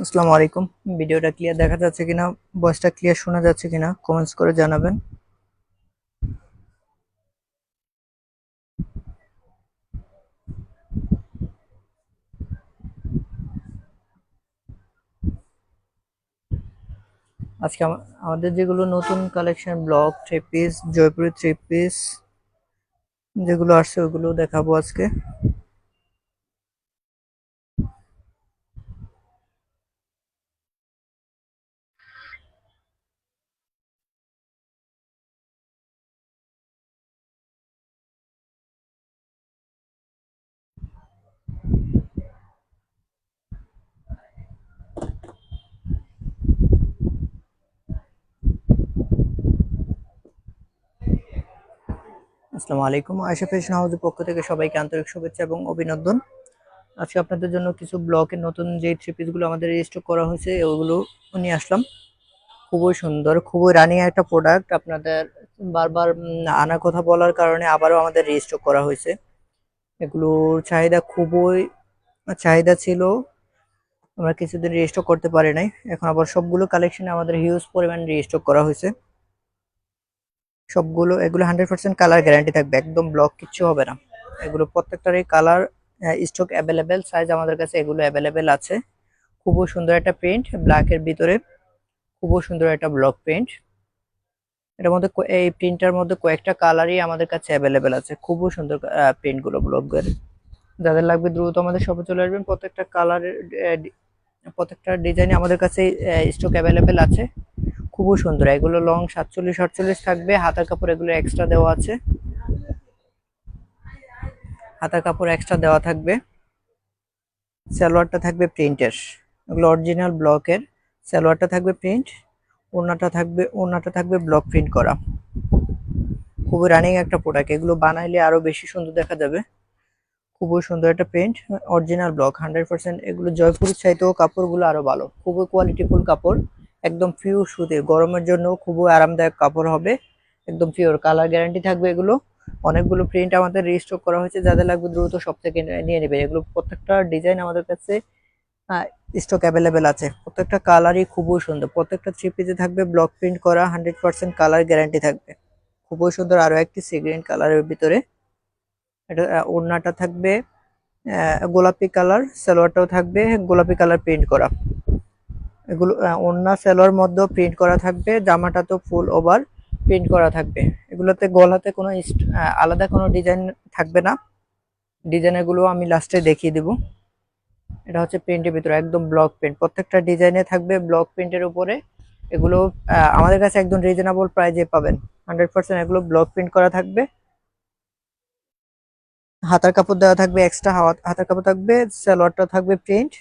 আসসালামু আলাইকুম। ভিডিওটা ক্লিয়ার দেখা যাচ্ছে কিনা ভয়েসটা ক্লিয়ার শোনা যাচ্ছে কিনা কমেন্টস করে জানাবেন। আজকে আমা- আমাদের যেগুলো নতুন collection block three piece Jaipuri three piece যেগুলো আসছে ওগুলো দেখাবো আজকে। আসসালামু আলাইকুম। আয়সা ফ্যাশন হাউসের পক্ষ থেকে সবাইকে আন্তরিক শুভেচ্ছা এবং অভিনন্দন। আজকে আপনাদের জন্য কিছু ব্লকের নতুন যে থ্রি পিসগুলো আমাদের রেজিস্টার করা হয়েছে, ওগুলো নিয়ে আসলাম। খুবই সুন্দর, খুবই রানিং একটা প্রোডাক্ট আপনাদের বারবার আনার কথা বলার কারণে আবারও আমাদের রেজিস্টার করা হয়েছে। এগুলোর চাহিদা খুবই, চাহিদা ছিল। আমরা কিছুদিন রেজিস্টার করতে পারি নাই। এখন আবার সবগুলো কালেকশনে আমাদের হিউজ পরিমাণ রেজিস্টার করা হয়েছে। সবগুলো, এগুলো হান্ড্রেড পার্সেন্ট কালার গ্যারান্টি থাকবে, একদম ব্লক কিচ্ছু হবে না। এগুলো প্রত্যেকটারই কালার স্টক অ্যাভেলেবেল সাইজ আমাদের কাছে এগুলো অ্যাভেলেবেল আছে। খুবই সুন্দর একটা প্রিন্ট ব্ল্যাকের ভিতরে খুবই সুন্দর একটা ব্লক প্রিন্ট এটার মধ্যে এই প্রিন্টার মধ্যে কয়েকটা কালারই আমাদের কাছে অ্যাভেলেবেল আছে খুব সুন্দর প্রিন্টগুলো ব্লকের যাদের লাগবে দ্রুত আমাদের শপে চলে আসবেন, প্রত্যেকটা কালারের প্রত্যেকটা ডিজাইনে আমাদের কাছে স্টক অ্যাভেলেবেল আছে। খুবই সুন্দর। এগুলো লং সাতচল্লিশ, আটচল্লিশ থাকবে। হাতার কাপড় এগুলো এক্সট্রা দেওয়া আছে। হাতার কাপড় এক্সট্রা দেওয়া থাকবে। সালোয়ারটা থাকবে প্রিন্টের। এগুলো অরিজিনাল ব্লকের সালোয়ারটা থাকবে প্রিন্ট ওড়নাটা থাকবে ওড়নাটা থাকবে ব্লক প্রিন্ট করা। খুবই রানিং একটা প্রোডাক্ট এগুলো বানাইলে আরও বেশি সুন্দর দেখা যাবে। খুবই সুন্দর একটা print original block hundred percent এগুলো জয়পুরের চাইতেও কাপড়গুলো আরও ভালো। খুবই কোয়ালিটিফুল কাপড়। একদম পিওর সুতির। গরমের জন্য খুবই আরামদায়ক কাপড় হবে। একদম পিওর কালার গ্যারান্টি থাকবে এগুলো। অনেকগুলো প্রিন্ট আমাদের রেজিস্টক করা হয়েছে। যাদের লাগবে দ্রুত সব থেকে নিয়ে নেবে। এগুলো প্রত্যেকটা ডিজাইন আমাদের কাছে স্টক অ্যাভেলেবেল আছে। প্রত্যেকটা কালারই খুবই সুন্দর। প্রত্যেকটা থ্রি পিসে থাকবে ব্লক প্রিন্ট করা হান্ড্রেড পার্সেন্ট কালার গ্যারান্টি থাকবে। খুবই সুন্দর আরও একটি সি গ্রিন কালারের ভিতরে। এটা ওড়নাটা থাকবে গোলাপি কালার সালোয়ারটাও থাকবে, গোলাপি কালার প্রিন্ট করা। এগুলো ওড়না সালোয়ার মধ্যেও প্রিন্ট করা থাকবে, জামাটা তো ফুল ওভার প্রিন্ট করা থাকবে। এগুলোতে গলাতে কোনো আলাদা কোনো ডিজাইন থাকবে না। ডিজাইনগুলো আমি লাস্টে দেখিয়ে দিব। এটা হচ্ছে প্রিন্টের ভিতরে, একদম ব্লক প্রিন্ট প্রত্যেকটা ডিজাইনে থাকবে ব্লক প্রিন্টের উপরে। এগুলো আমাদের কাছে একদম রিজনেবল প্রাইজে পাবেন। হান্ড্রেড পার্সেন্ট এগুলো ব্লক প্রিন্ট করা থাকবে। হাতার কাপড় দেওয়া থাকবে এক্সট্রা হাতার কাপড় থাকবে, সালোয়ারটা থাকবে প্রিন্ট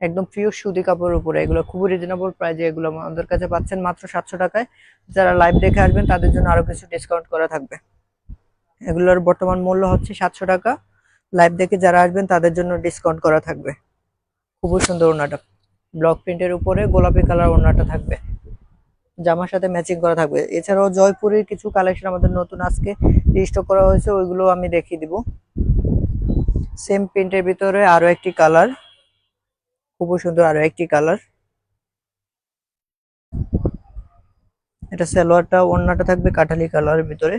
একদম পিওর সুতি কাপড়ের উপরে। এগুলো খুবই রিজনেবল প্রাইজে এগুলো আমাদের কাছে পাচ্ছেন মাত্র সাতশো টাকায়। যারা লাইভ দেখে আসবেন, তাদের জন্য আরও কিছু ডিসকাউন্ট করা থাকবে। এগুলোর বর্তমান মূল্য হচ্ছে সাতশো টাকা। লাইভ দেখে যারা আসবেন, তাদের জন্য ডিসকাউন্ট করা থাকবে। খুবই সুন্দর ওড়নাটা। ব্লক প্রিন্টের উপরে গোলাপি কালার ওড়নাটা থাকবে। জামার সাথে ম্যাচিং করা থাকবে। এছাড়াও জয়পুরের কিছু কালেকশন আমাদের নতুন আজকে রিস্টক করা হয়েছে, ওইগুলো আমি দেখিয়ে দিব। সেম প্রিন্টের ভিতরে আরও একটি কালার খুবই সুন্দর আরও একটি কালার। এটা সালোয়ারটা, ওড়নাটা থাকবে কাঠালি কালারের ভিতরে।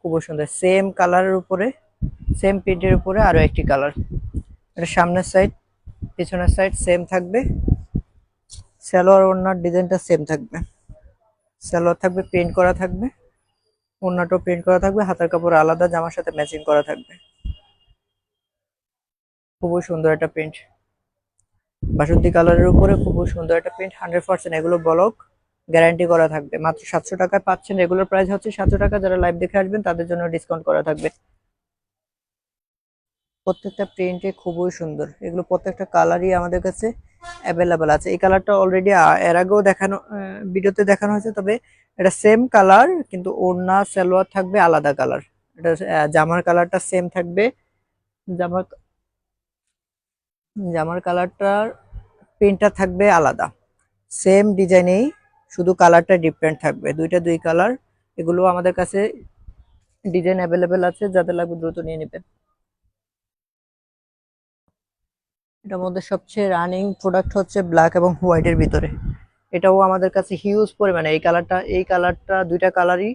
খুবই সুন্দর। সেম কালারের উপরে সেম প্রিন্টের উপরে আরও একটি কালার এটা সামনের সাইড পিছনের সাইড সেম থাকবে। সালোয়ার, ওড়নার ডিজাইনটা সেম থাকবে। সালোয়ার থাকবে প্রিন্ট করা থাকবে। ওড়নাটাও প্রিন্ট করা থাকবে। হাতার কাপড় আলাদা, জামার সাথে ম্যাচিং করা থাকবে। খুবই সুন্দর একটা প্রিন্ট বাসন্তী কালারের উপরে খুবই সুন্দর একটা প্রিন্ট হান্ড্রেড পার্সেন্ট এগুলো ব্লক গ্যারান্টি করা থাকবে। মাত্র সাতশো টাকায় পাচ্ছেন রেগুলার প্রাইস হচ্ছে সাতশো টাকা। যারা লাইভ দেখে আসবেন, তাদের জন্য ডিসকাউন্ট করা থাকবে। প্রত্যেকটা প্রিন্টে খুবই সুন্দর। এগুলো প্রত্যেকটা কালারই আমাদের কাছে অ্যাভেলেবেল আছে। এই কালারটা অলরেডি এর আগেও দেখানো ভিডিওতে দেখানো হয়েছে, তবে এটা সেম কালার কিন্তু ওড়না, সালোয়ার থাকবে আলাদা কালার এটা জামার কালারটা সেম থাকবে। জামার জামার কালারটার প্রিন্টটা থাকবে আলাদা। সেম ডিজাইনেই শুধু কালারটা ডিফারেন্ট থাকবে। দুইটা দুই কালার, এগুলো আমাদের কাছে ডিজাইন অ্যাভেলেবেল আছে, যাদের লাগবে দ্রুত নিয়ে নেবেন। এটার মধ্যে সবচেয়ে রানিং প্রোডাক্ট হচ্ছে ব্ল্যাক এবং হোয়াইটের ভিতরে। এটাও আমাদের কাছে হিউজ পরিমাণে। এই কালারটা এই কালারটা, দুইটা কালারই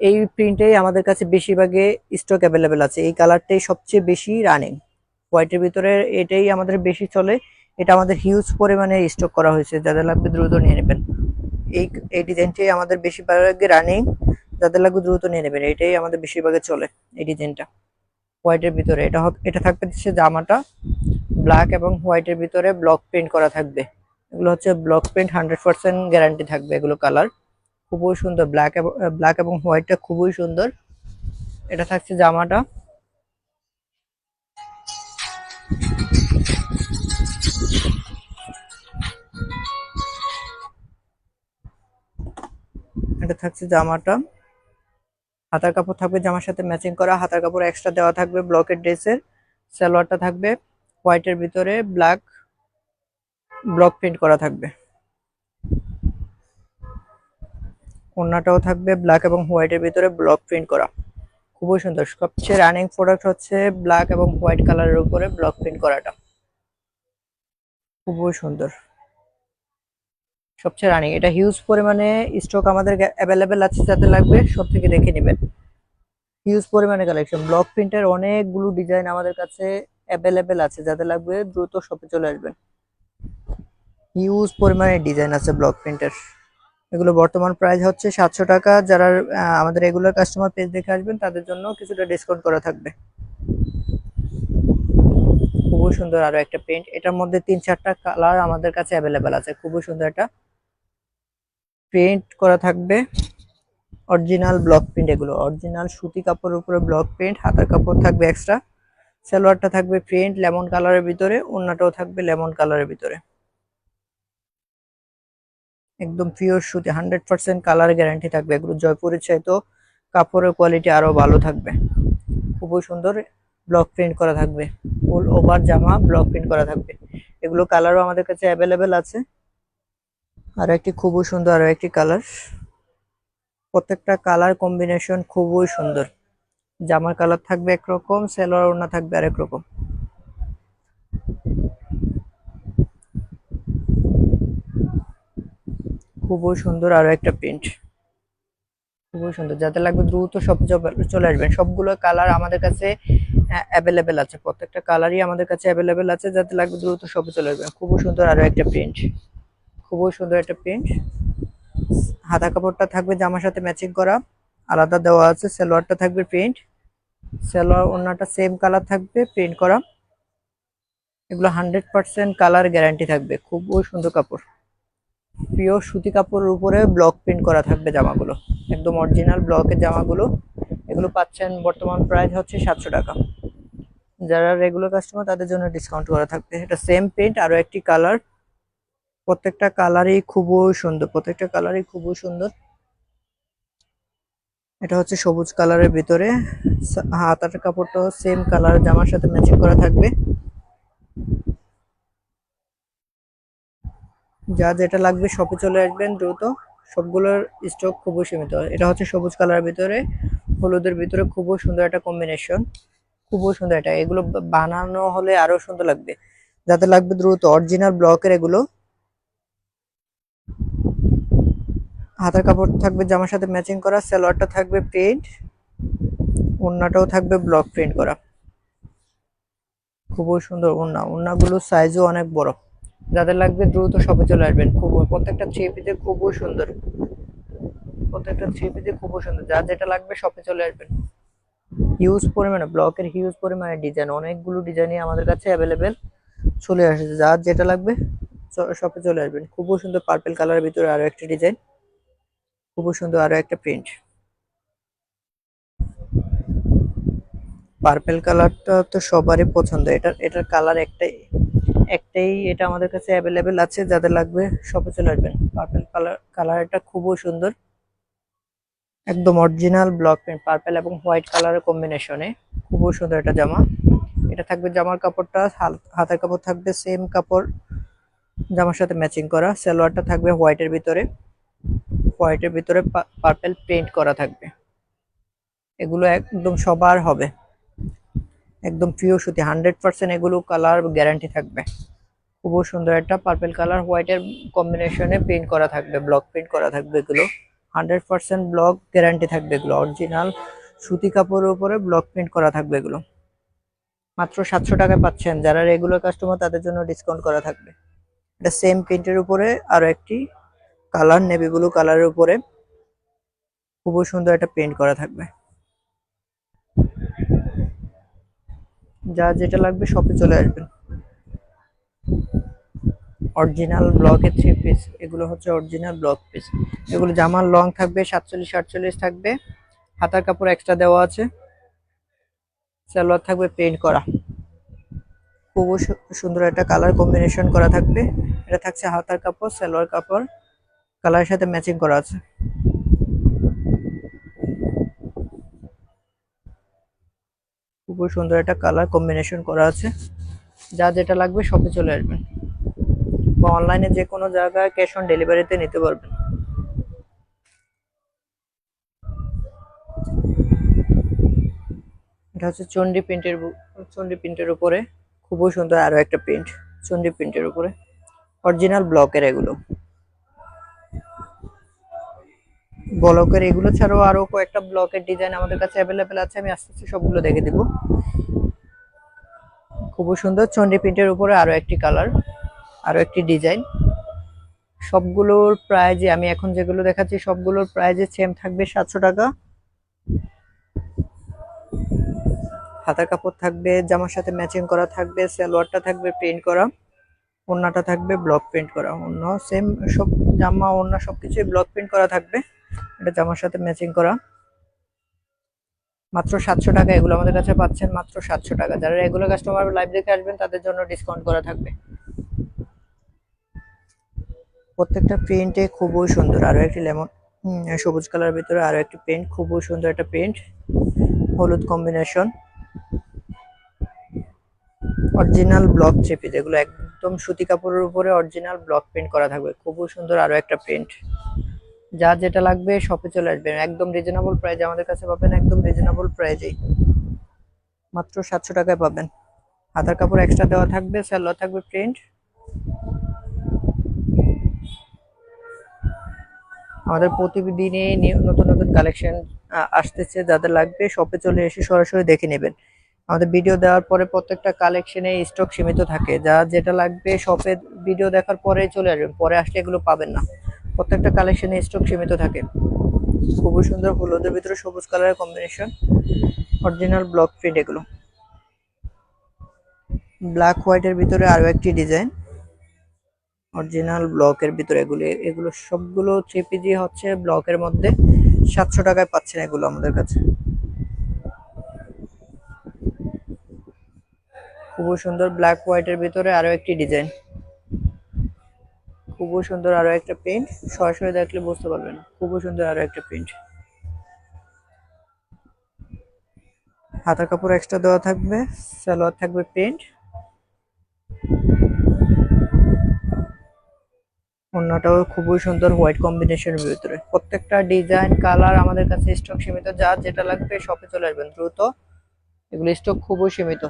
এই প্রিন্টেই আমাদের কাছে বেশিরভাগে স্টক অ্যাভেলেবেল আছে। এই কালারটাই সবচেয়ে বেশি রানিং হোয়াইটের ভিতরে এটাই আমাদের বেশি চলে। এটা আমাদের হিউজ পরিমাণে স্টক করা হয়েছে। যাদের লাগবে দ্রুত নিয়ে নেবেন। এই এই ডিজাইনটাই আমাদের বেশিরভাগে রানিং যাদের লাগবে দ্রুত নিয়ে নেবেন। এটাই আমাদের বেশিরভাগে চলে এই ডিজাইনটা হোয়াইটের ভিতরে এটা এটা থাকবে হচ্ছে জামাটা। ব্ল্যাক এবং হোয়াইটের ভিতরে ব্লক প্রিন্ট করা থাকবে। এগুলো হচ্ছে block print hundred percent guarantee থাকবে এগুলো কালার খুবই সুন্দর। ব্ল্যাক এবং ব্ল্যাক এবং হোয়াইটটা খুবই সুন্দর। এটা থাকছে জামাটা। এটা থাকছে জামাটা। হাতার কাপড় থাকবে জামার সাথে ম্যাচিং করা, হাতার কাপড় এক্সট্রা দেওয়া থাকবে ব্লকের ড্রেসের সালোয়ারটা থাকবে হোয়াইটের ভিতরে ব্ল্যাক ব্লক প্রিন্ট করা থাকবে। ওড়নাটাও থাকবে ব্ল্যাক এবং হোয়াইটের ভিতরে ব্লক প্রিন্ট করা। খুবই সুন্দর। সবচেয়ে রানিং প্রোডাক্ট হচ্ছে ব্ল্যাক এবং হোয়াইট কালারের উপরে ব্লক প্রিন্ট করাটা। খুবই সুন্দর। সবচেয়ে রানিং এটা হিউজ পরিমাণে স্টক আমাদের অ্যাভেলেবেল আছে যাতে লাগবে, সব থেকে দেখে নেবেন। হিউজ পরিমাণে কালেকশন ব্লক প্রিন্টের অনেকগুলো ডিজাইন আমাদের কাছে অ্যাভেলেবেল আছে, যাতে লাগবে দ্রুত শপে চলে আসবেন। হিউজ পরিমাণে ডিজাইন আছে ব্লক প্রিন্টের এগুলো বর্তমান প্রাইস হচ্ছে সাতশো টাকা। যারা আমাদের রেগুলার কাস্টমার পেজ দেখে আসবেন, তাদের জন্য কিছুটা ডিসকাউন্ট করা থাকবে। খুবই সুন্দর আরও একটা প্রিন্ট এটার মধ্যে তিন চারটা কালার আমাদের কাছে অ্যাভেলেবেল আছে। খুবই সুন্দর একটা প্রিন্ট করা থাকবে। অরিজিনাল ব্লক প্রিন্ট এগুলো। অরিজিনাল সুতি কাপড়ের উপরে ব্লক প্রিন্ট হাতার কাপড় থাকবে এক্সট্রা সালোয়ারটা থাকবে প্রিন্ট লেমন কালারের ভিতরে, ওড়নাটাও থাকবে লেমন কালারের ভিতরে। একদম পিওর সুতি হান্ড্রেড পার্সেন্ট কালার গ্যারান্টি থাকবে। এগুলো জয়পুরের চাইতো কাপড়ের কোয়ালিটি আরও ভালো থাকবে। খুবই সুন্দর ব্লক প্রিন্ট করা থাকবে। ফুল ওভার জামা ব্লক প্রিন্ট করা থাকবে। এগুলো কালারও আমাদের কাছে অ্যাভেলেবেল আছে। আর একটি খুবই সুন্দর, আরও একটি কালার প্রত্যেকটা কালার কম্বিনেশন খুবই সুন্দর। জামার কালার থাকবে একরকম সেলোয়ার ওড়না থাকবে আরেক রকম। খুবই সুন্দর আরও একটা প্রিন্ট খুবই সুন্দর। যাদের লাগবে দ্রুত সব চলে আসবেন। সবগুলো কালার আমাদের কাছে অ্যাভেলেবেল আছে। প্রত্যেকটা কালারই আমাদের কাছে অ্যাভেলেবেল আছে। যাতে লাগবে দ্রুত সবে চলে আসবেন। খুবই সুন্দর আরও একটা প্রিন্ট খুবই সুন্দর একটা প্রিন্ট হাতা কাপড়টা থাকবে জামার সাথে ম্যাচিং করা। আলাদা দেওয়া আছে। সালোয়ারটা থাকবে প্রিন্ট সালোয়ার ওড়নাটা সেম কালার থাকবে প্রিন্ট করা। এগুলো হান্ড্রেড পার্সেন্ট কালার গ্যারান্টি থাকবে। খুবই সুন্দর কাপড়। পিওর সুতি কাপড়ের উপরে ব্লক প্রিন্ট করা থাকবে জামাগুলো। একদম অরিজিনাল ব্লকের জামাগুলো। এগুলো পাচ্ছেন বর্তমান প্রাইস হচ্ছে সাতশো টাকা। যারা রেগুলার কাস্টমার তাদের জন্য ডিসকাউন্ট করা থাকবে। এটা সেম প্রিন্ট আরও একটি কালার প্রত্যেকটা কালারই খুবই সুন্দর। প্রত্যেকটা কালারই খুবই সুন্দর। এটা হচ্ছে সবুজ কালারের ভিতরে। হাতার কাপড়টাও সেম কালার জামার সাথে ম্যাচিং করা থাকবে। যা যেটা লাগবে শপে চলে আসবেন দ্রুত। সবগুলোর স্টক খুবই সীমিত। এটা হচ্ছে সবুজ কালারের ভিতরে, হলুদের ভিতরে খুবই সুন্দর একটা কম্বিনেশন খুবই সুন্দর এটা। এগুলো বানানো হলে আরও সুন্দর লাগবে। যাতে লাগবে দ্রুত অরিজিনাল ব্লকের এগুলো। হাতার কাপড় থাকবে জামার সাথে ম্যাচিং করা, সালোয়ারটা থাকবে প্রিন্ট ওড়নাটাও থাকবে ব্লক প্রিন্ট করা। খুবই সুন্দর ওড়না। ওড়নাগুলো সাইজও অনেক বড়। যাদের লাগবে দ্রুত শপে চলে আসবেন। খুব প্রত্যেকটা থ্রি খুবই সুন্দর। প্রত্যেকটা থ্রি পিসে খুবই সুন্দর। যার যেটা লাগবে শপে চলে আসবেন। হিউজ পরিমাণে ব্লকের হিউজ পরিমাণে ডিজাইন অনেকগুলো ডিজাইনই আমাদের কাছে অ্যাভেলেবেল চলে আসছে। যার যেটা লাগবে শপে চলে আসবেন। খুবই সুন্দর পার্পেল কালারের ভিতরে আরও একটা ডিজাইন খুবই সুন্দর আরও একটা প্রিন্ট পার্পেল কালারটা তো সবারই পছন্দ। এটা এটার কালার একটাই। একটাই এটা আমাদের কাছে অ্যাভেলেবেল আছে, যাদের লাগবে শপে চলে আসবেন। পার্পেল কালার কালারটা খুবই সুন্দর। একদম অরিজিনাল ব্লক প্রিন্ট পার্পেল এবং হোয়াইট কালারের কম্বিনেশনে খুবই সুন্দর একটা জামা। এটা থাকবে জামার কাপড়টা হাতের কাপড় থাকবে সেম কাপড়। জামার সাথে ম্যাচিং করা। সালোয়ারটা থাকবে হোয়াইটের ভিতরে। হোয়াইটের ভিতরে পার্পেল প্রিন্ট করা থাকবে। এগুলো একদম সবার হবে। একদম পিওর সুতি হান্ড্রেড পার্সেন্ট এগুলো কালার গ্যারান্টি থাকবে। খুব সুন্দর একটা পার্পেল কালার হোয়াইটের কম্বিনেশনে প্রিন্ট করা থাকবে ব্লক প্রিন্ট করা থাকবে এগুলো। হান্ড্রেড পার্সেন্ট ব্লক গ্যারান্টি থাকবে এগুলো অরিজিনাল সুতি কাপড়ের উপরে ব্লক প্রিন্ট করা থাকবে এগুলো। মাত্র সাতশো টাকায় পাচ্ছেন, যারা রেগুলার কাস্টমার তাদের জন্য ডিসকাউন্ট করা থাকবে। এটা সেম প্রিন্টের উপরে আরও একটি কালার নেভি ব্লু কালারের উপরে খুব সুন্দর একটা প্রিন্ট করা থাকবে। যা যেটা লাগবে শপে চলে আসবেন অরিজিনাল ব্লকের থ্রি পিস এগুলো হচ্ছে অরিজিনাল ব্লক পিস এগুলো জামার লং থাকবে, সাতচল্লিশ, আটচল্লিশ থাকবে। হাতার কাপড় এক্সট্রা দেওয়া আছে। সালোয়ার থাকবে পেন্ট করা। খুব সুন্দর একটা কালার কম্বিনেশন করা থাকবে। এটা থাকছে হাতার কাপড়, সালোয়ার কাপড়। কালারের সাথে ম্যাচিং করা আছে। খুব সুন্দর একটা কালার কম্বিনেশন করা আছে। যা যেটা লাগবে শপে চলে আসবেন বা অনলাইনে যে কোনো জায়গায় ক্যাশ অন ডেলিভারিতে নিতে পারবেন। এটা হচ্ছে চন্ডি প্রিন্টের চন্ডি প্রিন্টের উপরে। খুবই সুন্দর আরও একটা প্রিন্ট চন্ডি প্রিন্টের উপরে। অরিজিনাল ব্লকের এগুলো। ব্লকের, এগুলো ছাড়াও আরও কয়েকটা ব্লকের ডিজাইন আমাদের কাছে অ্যাভেলেবেল আছে। আমি আস্তে আস্তে সবগুলো দেখে দিব। খুবই সুন্দর। চন্ডি প্রিন্টের উপরে আরও একটি কালার আরও একটি ডিজাইন সবগুলোর প্রাইজে আমি এখন যেগুলো দেখাচ্ছি, সবগুলোর প্রাইজে সেম থাকবে সাতশো টাকা। হাতার কাপড় থাকবে, জামার সাথে ম্যাচিং করা থাকবে, সালোয়ারটা থাকবে প্রিন্ট করা, ওড়নাটা থাকবে ব্লক প্রিন্ট করা অন্য সেম সব জামা, ওড়না সবকিছুই ব্লক প্রিন্ট করা থাকবে। এটা জামার সাথে ম্যাচিং করা। মাত্র সাতশো টাকা, এগুলো আমাদের কাছে পাচ্ছেন মাত্র সাতশো টাকা। যারা রেগুলার কাস্টমার লাইভ দেখে আসবেন, তাদের জন্য ডিসকাউন্ট করা থাকবে। প্রত্যেকটা প্রিন্টে খুবই সুন্দর। আরও একটি লেমন সবুজ কালার ভিতরে আরও একটি প্রিন্ট খুবই সুন্দর একটা প্রিন্ট হলুদ কম্বিনেশন অরিজিনাল ব্লক চেপি, যেগুলো একদম সুতি কাপড়ের উপরে অরিজিনাল ব্লক প্রিন্ট করা থাকবে। খুবই সুন্দর আরও একটা প্রিন্ট যা যেটা লাগবে শপে চলে আসবেন। একদম রিজনেবল প্রাইজে আমাদের কাছে পাবেন একদম রিজনেবল প্রাইজেই মাত্র সাতশো টাকায় পাবেন। হাতার কাপড় এক্সট্রা দেওয়া থাকবে স্যালো থাকবে প্রিন্ট আমাদের প্রতিদিনে নতুন নতুন কালেকশন আসতেছে, যাদের লাগবে শপে চলে এসে সরাসরি দেখে নেবেন। আমাদের ভিডিও দেওয়ার পরে প্রত্যেকটা কালেকশনে স্টক সীমিত থাকে। যা যেটা লাগবে শপে ভিডিও দেখার পরে চলে আসবেন, পরে আসলে এগুলো পাবেন না। প্রত্যেকটা কালেকশনে স্টক সীমিত থাকে। খুবই সুন্দর হলুদের ভিতরে সবুজ কালারের কম্বিনেশন অরিজিনাল ব্লক প্রিন্ট এগুলো। ব্ল্যাক হোয়াইটের ভিতরে আরও একটি ডিজাইন অরিজিনাল ব্লকের ভিতরে এগুলো এগুলো সবগুলো থ্রি পিজি হচ্ছে ব্লকের মধ্যে সাতশো টাকায় পাচ্ছেন এগুলো আমাদের কাছে। খুবই সুন্দর ব্ল্যাক হোয়াইটের ভিতরে আরও একটি ডিজাইন খুবই সুন্দর আরও একটা প্রিন্ট সরাসরি দেখলে বুঝতে পারবেন খুবই সুন্দর আরও একটা প্রিন্ট হাতার কাপড় এক্সট্রা দেওয়া থাকবে, সালোয়ার থাকবে প্রিন্ট অন্যটাও খুবই সুন্দর হোয়াইট কম্বিনেশনের ভিতরে। প্রত্যেকটা ডিজাইন কালার আমাদের কাছে স্টক সীমিত, যা যেটা লাগবে শপে চলে আসবেন দ্রুত। এগুলো স্টক খুবই সীমিত।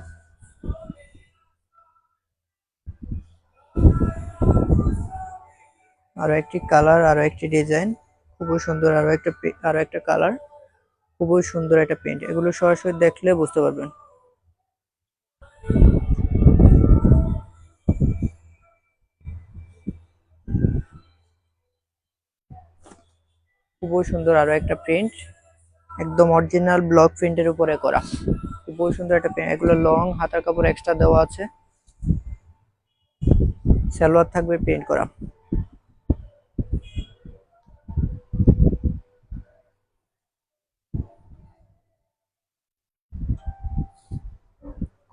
আরও একটি কালার, আরও একটি ডিজাইন, খুবই সুন্দর আরও একটা আরও একটা কালার, খুবই সুন্দর একটা প্রিন্ট এগুলো সরাসরি দেখলে বুঝতে পারবেন। খুবই সুন্দর আরও একটা প্রিন্ট একদম অরিজিনাল ব্লক প্রিন্টের উপরে করা। খুবই সুন্দর একটা প্রিন্ট এগুলো লং হাতার কাপড় এক্সট্রা দেওয়া আছে। সালোয়ার থাকবে প্রিন্ট করা।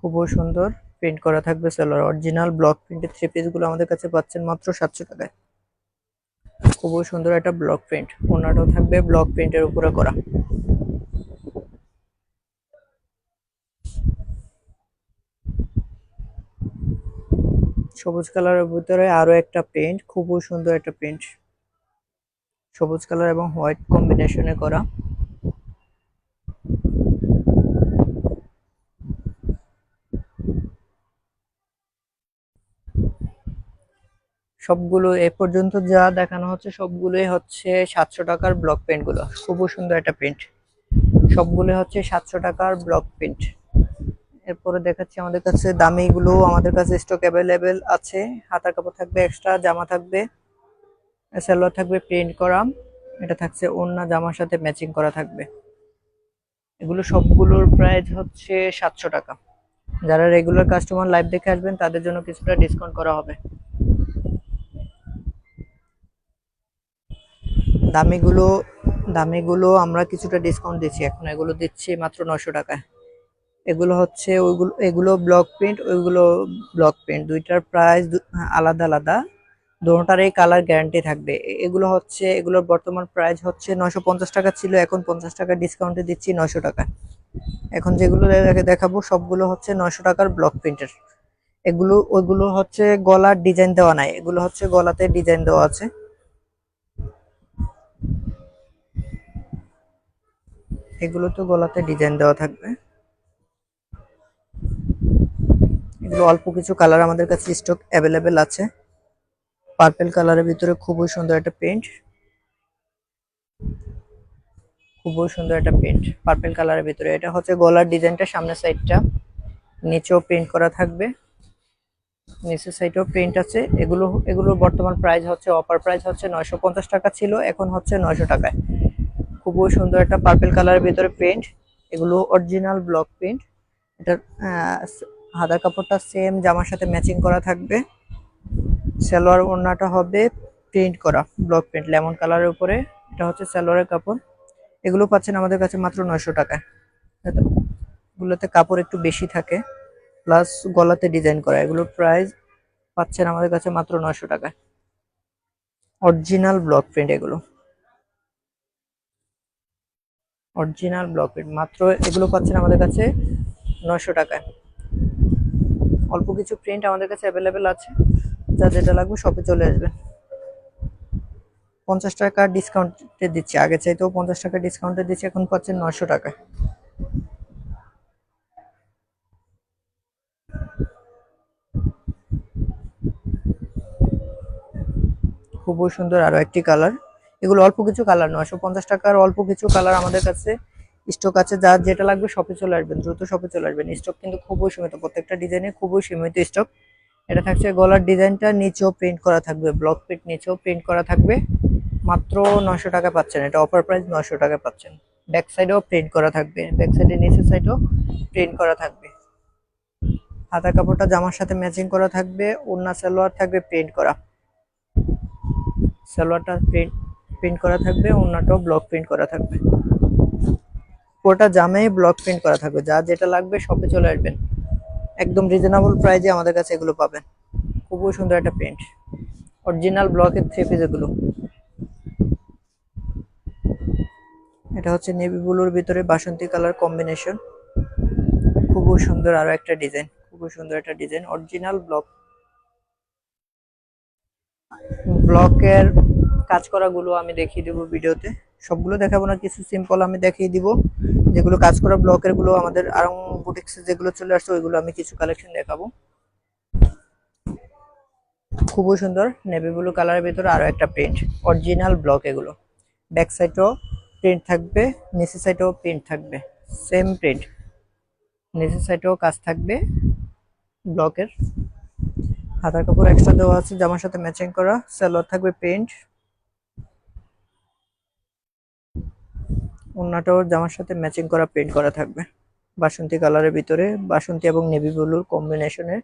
খুবই সুন্দর প্রিন্ট করা থাকবে সালোয়ার অরিজিনাল ব্লক প্রিন্টের থ্রি পিসগুলো আমাদের কাছে পাচ্ছেন মাত্র সাতশো টাকায়। খুবই সুন্দর একটা ব্লক প্রিন্ট ওনাটাও থাকবে ব্লক প্রিন্টের উপরে করা। সবুজ কালারের ভিতরে আরও একটা প্রিন্ট খুবই সুন্দর একটা প্রিন্ট সবুজ কালার এবং হোয়াইট কম্বিনেশনে করা। সবগুলো এ পর্যন্ত যা দেখানো হচ্ছে সবগুলোই হচ্ছে সাতশো টাকার ব্লক পেন্টগুলো। খুবই সুন্দর একটা প্রিন্ট সবগুলো হচ্ছে সাতশো টাকার ব্লক প্রিন্ট এরপরে দেখাচ্ছি আমাদের কাছে দামি গুলো আমাদের কাছে স্টক অ্যাভেলেবেল আছে। হাতার কাপড় থাকবে এক্সট্রা জামা থাকবে সালোয়ার থাকবে প্রিন্ট করা। এটা থাকছে অন্য জামার সাথে ম্যাচিং করা থাকবে। এগুলো সবগুলোর প্রাইস হচ্ছে সাতশো টাকা। যারা রেগুলার কাস্টমার লাইভ দেখে আসবেন, তাদের জন্য কিছুটা ডিসকাউন্ট করা হবে। দামিগুলো দামিগুলো আমরা কিছুটা ডিসকাউন্ট দিচ্ছি। এখন এগুলো দিচ্ছি মাত্র নশো টাকায়। এগুলো হচ্ছে ওইগুলো, এগুলো ব্লক প্রিন্ট ওইগুলো ব্লক প্রিন্ট দুইটার প্রাইস আলাদা আলাদা। দুটারই কালার গ্যারান্টি থাকবে। এগুলো হচ্ছে, এগুলোর বর্তমান প্রাইস হচ্ছে নশো পঞ্চাশ টাকা ছিল, এখন পঞ্চাশ টাকা ডিসকাউন্টে দিচ্ছি নশো টাকা। এখন যেগুলো দেখাবো, সবগুলো হচ্ছে নশো টাকার ব্লক প্রিন্টের এগুলো ওইগুলো হচ্ছে গলার ডিজাইন দেওয়া নাই। এগুলো হচ্ছে গলাতে ডিজাইন দেওয়া আছে। এগুলো তো গলাতে ডিজাইন দেওয়া থাকবে। এগুলো অল্প কিছু কালার আমাদের কাছে স্টক অ্যাভেলেবেল আছে। পার্পেল কালারের ভিতরে খুবই সুন্দর একটা প্রিন্ট খুবই সুন্দর একটা প্রিন্ট পার্পেল কালারের ভিতরে। এটা হচ্ছে গলার ডিজাইনটা সামনের সাইডটা নিচেও প্রিন্ট করা থাকবে। নিচের সাইডেও প্রিন্ট আছে। এগুলো, এগুলোর বর্তমান প্রাইস হচ্ছে অপার প্রাইস হচ্ছে নয়শো পঞ্চাশ টাকা ছিল, এখন হচ্ছে নয়শো টাকায়। খুবই সুন্দর একটা পার্পেল কালারের ভিতরে প্রিন্ট এগুলো অরিজিনাল ব্লক প্রিন্ট এটার হাতার কাপড়টা সেম জামার সাথে ম্যাচিং করা থাকবে। সালোয়ার ওড়নাটা হবে প্রিন্ট করা ব্লক প্রিন্ট লেমন কালারের উপরে। এটা হচ্ছে সালোয়ারের কাপড়। এগুলো পাচ্ছেন আমাদের কাছে মাত্র নয়শো টাকায়। এগুলোতে কাপড় একটু বেশি থাকে। প্লাস গলাতে ডিজাইন করা এগুলোর প্রাইস পাচ্ছেন আমাদের কাছে মাত্র নয়শো টাকায়। অরিজিনাল ব্লক প্রিন্ট এগুলো। অরিজিনাল ব্লক প্রিন্ট মাত্র এগুলো পাচ্ছেন আমাদের কাছে নয়শো টাকায়। অল্প কিছু প্রিন্ট আমাদের কাছে অ্যাভেলেবেল আছে, যা যেটা লাগবে শপে চলে আসবে। পঞ্চাশ টাকা ডিসকাউন্টে দিচ্ছি, আগে চাইতেও পঞ্চাশ টাকা ডিসকাউন্টে দিচ্ছি, এখন পাচ্ছেন নয়শো টাকা খুবই সুন্দর আরও একটি কালার এগুলো অল্প কিছু কালার নয়শো পঞ্চাশ টাকার অল্প কিছু কালার আমাদের কাছে স্টক আছে। যা যেটা লাগবে শপে চলে আসবেন, দ্রুত শপে চলে আসবেন। স্টক কিন্তু খুবই সীমিত, প্রত্যেকটা ডিজাইনে খুবই সীমিত স্টক এটা থাকছে গলার ডিজাইনটা নিচেও প্রিন্ট করা থাকবে ব্লক প্রিন্ট নিচেও প্রিন্ট করা থাকবে। মাত্র নশো টাকা পাচ্ছেন, এটা অফার প্রাইস নশো টাকা পাচ্ছেন। ব্যাক সাইডেও প্রিন্ট করা থাকবে ব্যাক সাইডে নিচের সাইডেও প্রিন্ট করা থাকবে। হাতা কাপড়টা জামার সাথে ম্যাচিং করা থাকবে, ওড়না, সালোয়ার থাকবে প্রিন্ট করা। সালোয়ারটা প্রিন্ট প্রিন্ট করা থাকবে, ওড়নাটাও ব্লক প্রিন্ট করা থাকবে। পুরোটা জামেই ব্লক প্রিন্ট করা থাকবে, যা যেটা লাগবে শপে চলে আসবেন একদম রিজনেবল প্রাইজে আমাদের কাছে এগুলো পাবেন। খুবই সুন্দর একটা প্রিন্ট অরিজিনাল ব্লকের থ্রি পিস এগুলো। এটা হচ্ছে নেভি ব্লুর ভিতরে বাসন্তী কালার কম্বিনেশন খুবই সুন্দর আরও একটা ডিজাইন খুবই সুন্দর একটা ডিজাইন অরিজিনাল ব্লক ব্লকের কাজ করা গুলো আমি দেখিয়ে দিব ভিডিওতে। সবগুলো দেখাবো না, কিছু সিম্পল আমি দেখিয়ে দিব। যেগুলো কাজ করা ব্লকেরগুলো আমাদের আরং বুটিক্সে যেগুলো চলে আসছে, ওইগুলো আমি কিছু কালেকশন দেখাবো। খুবই সুন্দর নেভি ব্লু কালারের ভিতরে আরও একটা প্রিন্ট অরিজিনাল ব্লক এগুলো। ব্যাক সাইডও প্রিন্ট থাকবে, নিচের সাইডেও প্রিন্ট থাকবে সেম প্রিন্ট নিচের সাইডেও কাজ থাকবে। ব্লকের। হাতার কাপড় এক্সট্রা দেওয়া আছে, জামার সাথে ম্যাচিং করা, সালোয়ার থাকবে প্রিন্ট ওড়নাটাও জামার সাথে ম্যাচিং করা প্রিন্ট করা থাকবে। বাসন্তী কালারের ভিতরে, বাসন্তী এবং নেভি ব্লুর কম্বিনেশনে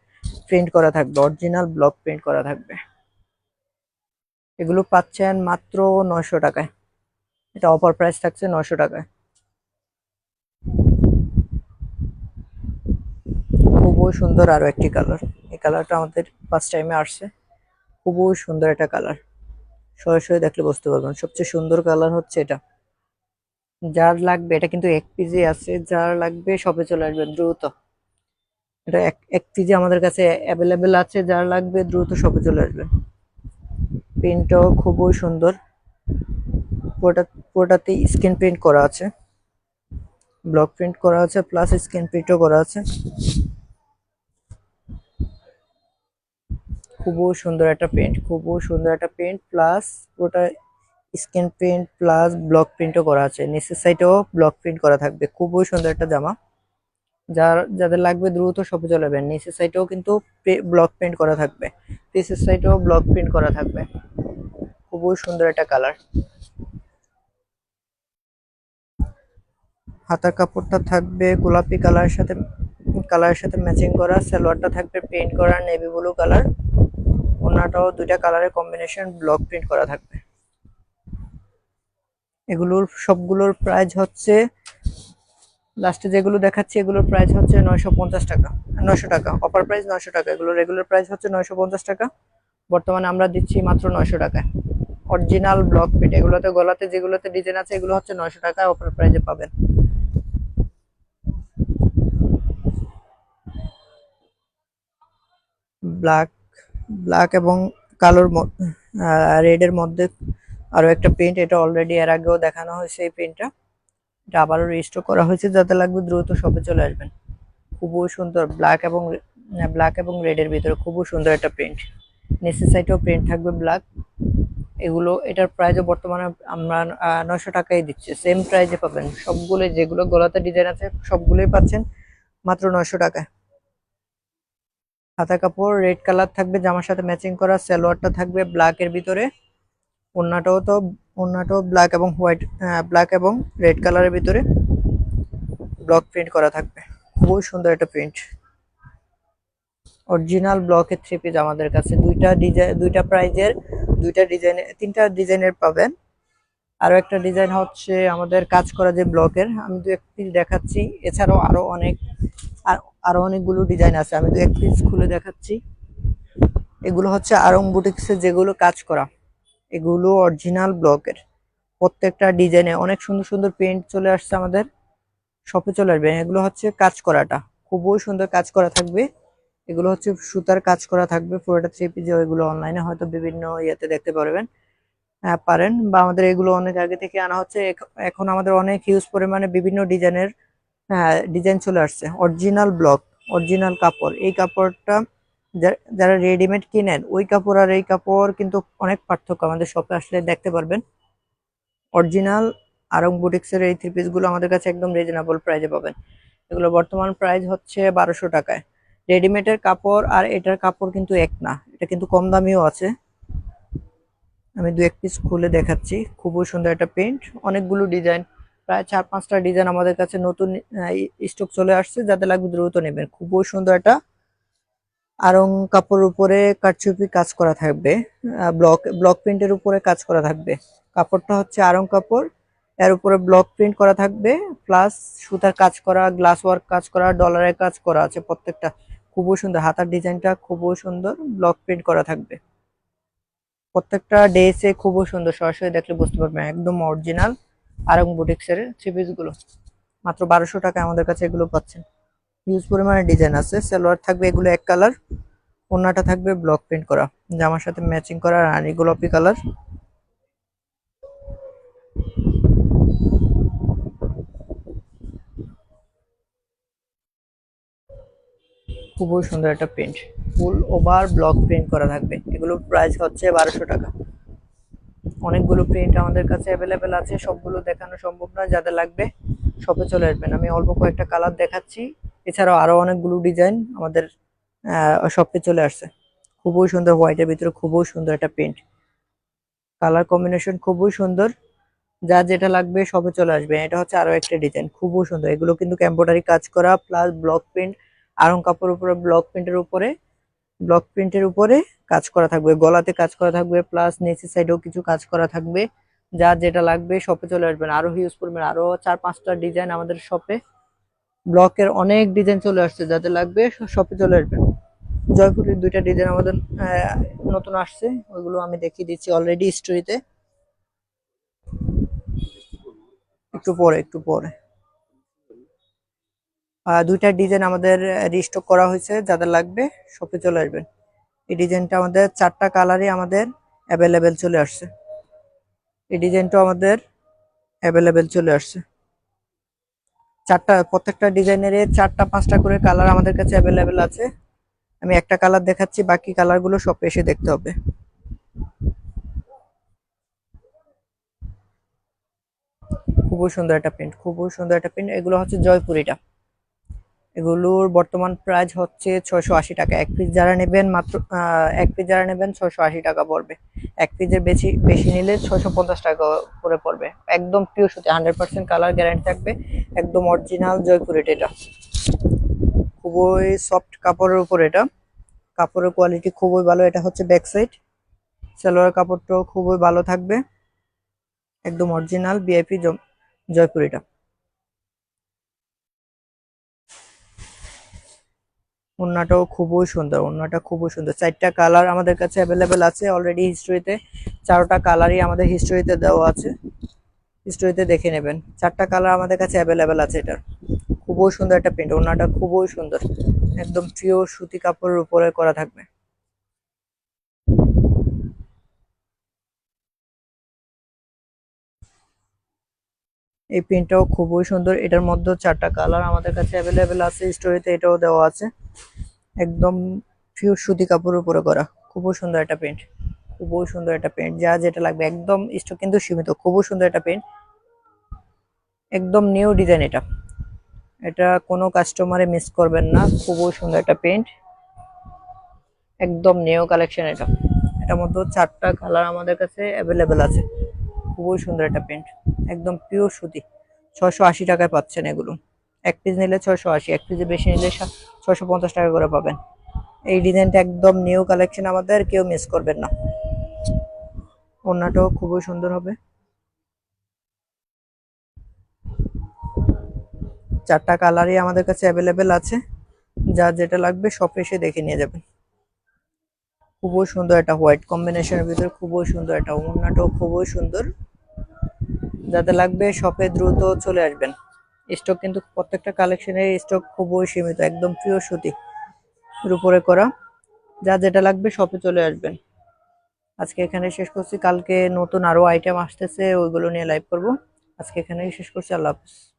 প্রিন্ট করা থাকবে অরিজিনাল ব্লক প্রিন্ট করা থাকবে। এগুলো পাচ্ছেন মাত্র নয়শো টাকায়। এটা অফার প্রাইস থাকছে নয়শো টাকায়। খুবই সুন্দর আরও একটি কালার এই কালারটা আমাদের ফার্স্ট টাইমে আসছে। খুবই সুন্দর একটা কালার সরাসরি দেখলে বুঝতে পারবেন। সবচেয়ে সুন্দর কালার হচ্ছে এটা। যার লাগবে, এটা কিন্তু এক পিজি আছে, যার লাগবে সবে চলে আসবেন, দ্রুত। এটা এক এক পিজি আমাদের কাছে অ্যাভেলেবেল আছে, যার লাগবে দ্রুত সবে চলে আসবেন। প্রিন্টটাও খুবই সুন্দর। পুরোটা, পুরোটাতে স্ক্রিন প্রিন্ট করা আছে। ব্লক প্রিন্ট করা আছে প্লাস স্ক্রিন প্রিন্টও করা আছে। খুবই সুন্দর একটা প্রিন্ট খুবই সুন্দর একটা প্রিন্ট প্লাস পুরোটা স্ক্রিন প্রিন্ট প্লাস ব্লক প্রিন্টও করা আছে। নিচের সাইডেও ব্লক প্রিন্ট করা থাকবে। খুবই সুন্দর একটা জামা। যার, যাদের লাগবে দ্রুত শপে চলে যাবেন। নিচের সাইডেও কিন্তু ব্লক প্রিন্ট করা থাকবে। পিসের সাইডেও ব্লক প্রিন্ট করা থাকবে। খুবই সুন্দর একটা কালার হাতার কাপড়টা থাকবে গোলাপি কালারের সাথে কালারের সাথে ম্যাচিং করা। সালোয়ারটা থাকবে প্রিন্ট করা। নেভি ব্লু কালার ওনাটাও দুইটা কালারের কম্বিনেশন ব্লক প্রিন্ট করা থাকবে। এগুলোর সবগুলোর প্রাইস হচ্ছে লাস্টে যেগুলো দেখাচ্ছি, এগুলোর প্রাইস হচ্ছে নয়শো পঞ্চাশ টাকা, নয়শো টাকা। অফার প্রাইস নয়শো টাকা এগুলো রেগুলার প্রাইস হচ্ছে নয়শো পঞ্চাশ টাকা। বর্তমানে আমরা দিচ্ছি মাত্র নয়শো টাকায়। অরিজিনাল ব্লক প্রিন্ট এগুলোতে গলাতে যেগুলোতে ডিজাইন আছে, এগুলো হচ্ছে নয়শো টাকা অফার প্রাইসে পাবেন। ব্ল্যাক ব্ল্যাক এবং কালোর রেডের মধ্যে আরও একটা প্রিন্ট এটা অলরেডি এর আগেও দেখানো হয়েছে এই প্রিন্টটা এটা আবারও রেজিস্টার করা হয়েছে, যাতে লাগবে দ্রুত সবে চলে আসবেন। খুবই সুন্দর ব্ল্যাক এবং ব্ল্যাক এবং রেডের ভিতরে খুবই সুন্দর একটা প্রিন্ট নিচের সাইডেও প্রিন্ট থাকবে ব্ল্যাক এগুলো, এটার প্রাইসও বর্তমানে আমরা নয়শো টাকাই দিচ্ছি। সেম প্রাইজে পাবেন। সবগুলো যেগুলো গলাতে ডিজাইন আছে, সবগুলোই পাচ্ছেন মাত্র নয়শো টাকায়। হাতা কাপড় রেড কালার থাকবে, জামার সাথে ম্যাচিং করা, সালোয়ারটা থাকবে ব্ল্যাক এর ভিতরে। ওন্নাটাও তো ওন্নাটাও ব্ল্যাক এবং হোয়াইট ব্ল্যাক এবং রেড কালারের ভিতরে। ব্লক প্রিন্ট করা থাকবে। খুবই সুন্দর একটা প্রিন্ট অরিজিনাল ব্লকের থ্রি পিস আমাদের কাছে। দুইটা ডিজাইন দুইটা প্রাইজের দুইটা ডিজাইনের তিনটা ডিজাইনের পাবেন। আরও একটা ডিজাইন হচ্ছে আমাদের কাজ করা যে ব্লকের আমি দু এক পিস দেখাচ্ছি। এছাড়াও আরও অনেক আর আরও অনেকগুলো ডিজাইন আছে। আমি দু এক পিস খুলে দেখাচ্ছি। এগুলো হচ্ছে আরং বুটিক্সের যেগুলো কাজ করা। এগুলো অরিজিনাল ব্লকের প্রত্যেকটা ডিজাইনে অনেক সুন্দর সুন্দর প্রিন্ট চলে আসছে আমাদের। শপে চলে আসবে। এগুলো হচ্ছে কাজ করাটা। খুবই সুন্দর কাজ করা থাকবে। এগুলো হচ্ছে সুতার কাজ করা থাকবে। পুরোটা থ্রি পিস এগুলো অনলাইনে হয়তো বিভিন্ন ইয়েতে দেখতে পারবেন। হ্যাঁ পারেন। বা আমাদের এগুলো অনেক আগে থেকে আনা হচ্ছে। এখন আমাদের অনেক হিউজ পরিমাণে বিভিন্ন ডিজাইনের ডিজাইন চলে আসছে। অরিজিনাল ব্লক অরিজিনাল কাপড়। এই কাপড়টা যারা রেডিমেড কিনেন, ওই কাপড় আর এই কাপড় কিন্তু অনেক পার্থক্য আমাদের শপে আসলে দেখতে পারবেন। অরিজিনাল আরং বুটিক্সের এই থ্রি পিসগুলো আমাদের কাছে একদম রিজনেবল প্রাইজে পাবেন। এগুলো বর্তমান প্রাইস হচ্ছে বারোশো টাকায়। রেডিমেডের কাপড় আর এটার কাপড় কিন্তু এক না, এটা কিন্তু কম দামিও আছে। আমি দু এক পিস খুলে দেখাচ্ছি। খুবই সুন্দর একটা প্রিন্ট অনেকগুলো ডিজাইন প্রায় চার, পাঁচটা ডিজাইন আমাদের কাছে নতুন স্টক চলে আসছে, যাতে লাগবে দ্রুত নেবেন। খুবই সুন্দর একটা আরং কাপড়ের উপরে কাটচুপি কাজ করা থাকবে ব্লক ব্লক প্রিন্টের উপরে কাজ করা থাকবে। কাপড়টা হচ্ছে আরং কাপড়, এর উপরে ব্লক প্রিন্ট করা থাকবে প্লাস সুতার কাজ করা গ্লাস ওয়ার্ক কাজ করা ডলারের কাজ করা আছে প্রত্যেকটা। খুবই সুন্দর, হাতার ডিজাইনটা খুবই সুন্দর ব্লক প্রিন্ট করা থাকবে। প্রত্যেকটা ড্রেসে খুবই সুন্দর, সরাসরি দেখলে বুঝতে পারবেন, একদম অরিজিনাল আরং বুটিক্সের থ্রি গুলো মাত্র বারোশো টাকা আমাদের কাছে এগুলো পাচ্ছেন। হিউজ পরিমাণে ডিজাইন আছে, সালোয়ার থাকবে এগুলো এক কালার ওনাটা থাকবে ব্লক প্রিন্ট করা, জামার সাথে ম্যাচিং করা রানি গোলাপি কালার খুবই সুন্দর একটা print full over block print করা থাকবে। এগুলোর প্রাইস হচ্ছে বারোশো টাকা। অনেকগুলো প্রিন্ট আমাদের কাছে অ্যাভেলেবেল আছে, সবগুলো দেখানো সম্ভব নয় যাদের লাগবে শপে চলে আসবেন। আমি অল্প কয়েকটা কালার দেখাচ্ছি, এছাড়াও আরও অনেকগুলো ডিজাইন আমাদের শপে চলে আসছে। খুবই সুন্দর হোয়াইটের ভিতরে খুবই সুন্দর একটা প্রিন্ট কালার কম্বিনেশন খুবই সুন্দর, যা যেটা লাগবে সবে চলে আসবে। এটা হচ্ছে আরও একটা ডিজাইন খুবই সুন্দর। এগুলো কিন্তু এম্ব্রয়ডারি কাজ করা প্লাস ব্লক প্রিন্ট আরং কাপড়ের উপরে ব্লক প্রিন্টের উপরে ব্লক প্রিন্টের উপরে কাজ করা থাকবে, গলাতে কাজ করা থাকবে প্লাস নিচের সাইডেও কিছু কাজ করা থাকবে যা যেটা লাগবে শপে চলে আসবেন। আরও হিউজ পরিমাণ, আরও চার পাঁচটা ডিজাইন আমাদের শপে ব্লকের অনেক ডিজাইন চলে আসছে যাদের লাগবে শপে চলে আসবেন। জয়পুরের দুইটা ডিজাইন আমাদের নতুন আসছে, ওইগুলো আমি দেখিয়ে দিচ্ছি অলরেডি স্টোরিতে একটু পরে একটু পরে। দুইটা ডিজাইন আমাদের রিস্টক করা হয়েছে, যাদের লাগবে শপে চলে আসবেন এই ডিজাইনটা আমাদের, চারটা কালারই আমাদের অ্যাভেলেবেল চলে আসছে। এই ডিজাইনটা আমাদের অ্যাভেলেবেল চলে আসছে। চারটা, প্রত্যেকটা ডিজাইনের চারটা, পাঁচটা করে কালার আমাদের কাছে অ্যাভেলেবেল আছে। আমি একটা কালার দেখাচ্ছি, বাকি কালারগুলো সব এসে দেখতে হবে। খুবই সুন্দর একটা প্রিন্ট খুবই সুন্দর একটা প্রিন্ট এগুলো হচ্ছে জয়পুরিটা। এগুলোর বর্তমান প্রাইস হচ্ছে ছয়শো আশি টাকা। এক পিস যারা নেবেন মাত্র এক পিস যারা নেবেন ছয়শো আশি টাকা পড়বে। এক পিসের বেশি বেশি নিলে ছয়শো পঞ্চাশ টাকা করে পড়বে। একদম পিওর সুতি হান্ড্রেড পার্সেন্ট কালার গ্যারান্টি থাকবে, একদম অরিজিনাল জয়পুরিটা এটা। খুবই সফট কাপড়ের উপর এটা। কাপড়ের কোয়ালিটি খুবই ভালো, এটা হচ্ছে ব্যাক সাইড সালোয়ার কাপড়টাও খুবই ভালো থাকবে। একদম অরিজিনাল বিআইপি জয়পুরিটা ওড়নাটাও খুবই সুন্দর ওড়নাটা খুবই সুন্দর। চারটা কালার আমাদের কাছে অ্যাভেলেবেল আছে অলরেডি হিস্ট্রিতে চারটা কালারই আমাদের হিস্ট্রিতে দেওয়া আছে। হিস্ট্রিতে দেখে নেবেন। চারটা কালার আমাদের কাছে অ্যাভেলেবেল আছে এটার। খুবই সুন্দর একটা প্রিন্ট ওড়নাটা খুবই সুন্দর। একদম প্রিয় সুতি কাপড়ের উপরে করা থাকবে। এই প্রিন্টটাও খুবই সুন্দর। এটার মধ্যে চারটা কালার আমাদের কাছে অ্যাভেলেবেল আছে স্টোরিতে এটাও দেওয়া আছে। একদম পিওর সুতি কাপড়ের উপরে করা। খুবই সুন্দর একটা প্রিন্ট খুবই সুন্দর একটা প্রিন্ট যা যেটা লাগবে, একদম স্টক কিন্তু সীমিত। খুবই সুন্দর একটা প্রিন্ট একদম নিউ ডিজাইন এটা। এটা কোনো কাস্টমারে মিস করবেন না। খুবই সুন্দর একটা প্রিন্ট একদম নিউ কালেকশন এটা। এটার মধ্যে চারটা কালার আমাদের কাছে অ্যাভেলেবেল আছে। খুবই সুন্দর একটা প্রিন্ট একদম পিওর সুতি। ছশো আশি টাকায় পাচ্ছেন এগুলো। এক পিস নিলে ছশো আশি, এক পিসে বেশি নিলে ছশো পঞ্চাশ টাকা করে পাবেন। এই ডিজাইনটা একদম নিউ কালেকশন আমাদের, কেউ মিস করবেন না। ওড়নাটাও খুবই সুন্দর হবে। চারটা কালারই আমাদের কাছে অ্যাভেলেবেল আছে। যা যেটা লাগবে সব এসে দেখে নিয়ে যাবেন। খুবই সুন্দর একটা হোয়াইট কম্বিনেশনের ভিতরে খুবই সুন্দর একটা ওড়নাটাও খুবই সুন্দর। যাদের লাগবে শপে দ্রুত চলে আসবেন। স্টক কিন্তু প্রত্যেকটা কালেকশনের স্টক খুবই সীমিত, একদম প্রিয় সুতি। উপরে করা, যা যেটা লাগবে শপে চলে আসবেন। আজকে এখানে শেষ করছি, কালকে নতুন আরও আইটেম আসতেছে, ওইগুলো নিয়ে লাইভ করব। আজকে এখানেই শেষ করছি, আল্লাহ হাফিজ।